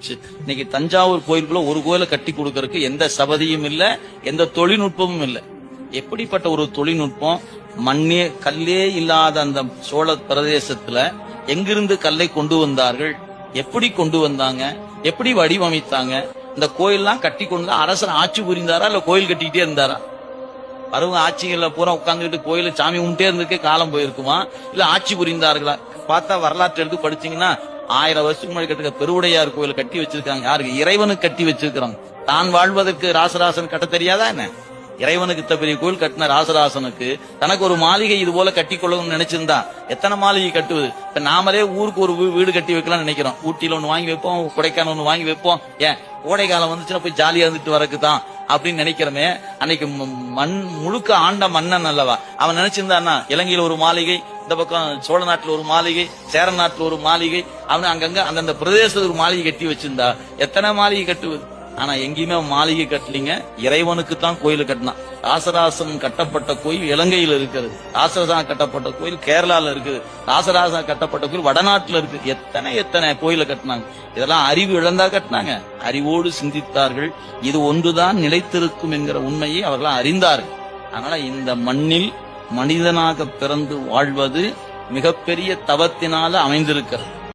இன்னைக்கு தஞ்சாவூர் கோயிலுக்குள்ள ஒரு கோயிலை கட்டி கொடுக்கறதுக்கு எந்த சபதியும் இல்ல எந்த தொழில்நுட்பமும் இல்ல. எப்படிப்பட்ட ஒரு தொழில்நுட்பம்? மண்ணே கல்லே இல்லாத அந்த சோழ பிரதேசத்துல எங்கிருந்து கல்லை கொண்டு வந்தார்கள்? எப்படி கொண்டு வந்தாங்க? எப்படி வடிவமைத்தாங்க? இந்த கோயில்லாம் கட்டி கொண்டு அரசர் ஆட்சி புரிந்தாரா இல்ல கோயில் கட்டிக்கிட்டே இருந்தாரா? வரவங்க ஆட்சிகள்ல பூரா உட்காந்துக்கிட்டு கோயில சாமி கும்பிட்டே இருந்துக்கே காலம் போயிருக்குமா? இல்ல ஆட்சி புரிந்தார்களா? பார்த்தா வரலாற்று எடுத்து படிச்சீங்கன்னா ஆயிரம் வருஷத்துக்கு முன்னாடி கட்டுக்க பெருவுடையார் கோயில் கட்டி வச்சிருக்காங்க யாருக்கு? இறைவனுக்கு கட்டி வச்சிருக்கிறாங்க தான் வாழ்வதற்கு ராசராசன் கட்ட தெரியாதா என்ன? இறைவனுக்கு இத்த பெரிய கோயில் கட்டின ராசராசனுக்கு. தனக்கு ஒரு மாளிகை இது போல கட்டி கொள்ளணும்னு நினைச்சிருந்தா எத்தனை மாளிகை கட்டுவது? இப்ப நாமளே ஊருக்கு ஒரு வீடு கட்டி வைக்கலாம்னு நினைக்கிறோம். ஊட்டியில ஒண்ணு வாங்கி வைப்போம் கொடைக்கானல் ஒண்ணு வாங்கி வைப்போம். ஏன்? கோடை காலம் வந்துச்சுன்னா போய் ஜாலியா இருந்துட்டு வரக்கு தான் அப்படின்னு நினைக்கிறமே. அன்னைக்கு மண் முழுக்க ஆண்ட மன்னன் அல்லவா? அவன் நினைச்சிருந்தான்னா இலங்கையில ஒரு மாளிகை இந்த பக்கம் சோழ நாட்டுல ஒரு மாளிகை சேர நாட்டுல ஒரு மாளிகை அவன் அங்கங்க அந்தந்த பிரதேசத்துல ஒரு மாளிகை கட்டி வச்சிருந்தா எத்தனை மாளிகை கட்டுவது? ஆனா எங்கேயுமே மாளிகை கட்டலீங்க. இறைவனுக்கு தான் கோயில் கட்டினான். ராசராசன் கட்டப்பட்ட கோயில் இலங்கையில் இருக்குது. ராசராசன் கட்டப்பட்ட கோயில் கேரளால இருக்குது. ராசராசன் கட்டப்பட்ட கோயில் வடநாட்டுல இருக்கு. எத்தனை எத்தனை கோயில கட்டினாங்க? இதெல்லாம் அறிவு இழந்தா கட்டினாங்க. அறிவோடு சிந்தித்தார்கள். இது ஒன்றுதான் நிலைத்திருக்கும் என்கிற உண்மையை அவர்கள் அறிந்தார்கள். அதனால இந்த மண்ணில் மனிதனாக பிறந்து வாழ்வது மிகப்பெரிய தவத்தினால அமைந்திருக்கிறது.